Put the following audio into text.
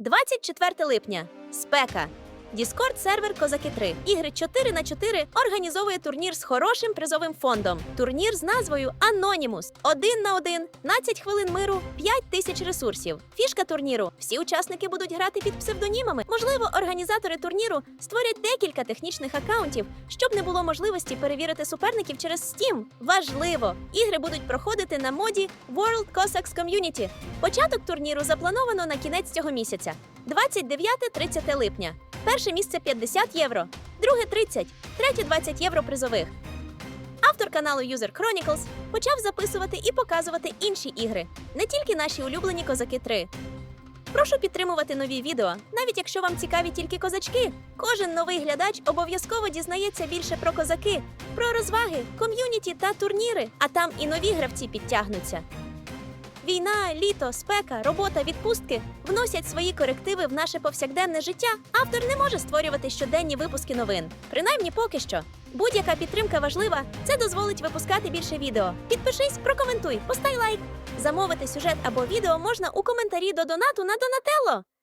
24 липня. Спека. Діскорд сервер Козаки 3. Ігри 4 на 4 організовує турнір з хорошим призовим фондом. Турнір з назвою Анонімус. Один на один, 15 хвилин миру, 5 тисяч ресурсів. Фішка турніру. Всі учасники будуть грати під псевдонімами. Можливо, організатори турніру створять декілька технічних акаунтів, щоб не було можливості перевірити суперників через Steam. Важливо! Ігри будуть проходити на моді World Cossacks Community. Початок турніру заплановано на кінець цього місяця 29-30 липня. Перше місце 50 євро, друге 30, третє 20 євро призових. Автор каналу User Chronicles почав записувати і показувати інші ігри, не тільки наші улюблені козаки 3. Прошу підтримувати нові відео, навіть якщо вам цікаві тільки козачки. Кожен новий глядач обов'язково дізнається більше про козаки, про розваги, ком'юніті та турніри, а там і нові гравці підтягнуться. Війна, літо, спека, робота, відпустки вносять свої корективи в наше повсякденне життя. Автор не може створювати щоденні випуски новин. Принаймні поки що. Будь-яка підтримка важлива. Це дозволить випускати більше відео. Підпишись, прокоментуй, постав лайк. Замовити сюжет або відео можна у коментарі до донату на Донателло.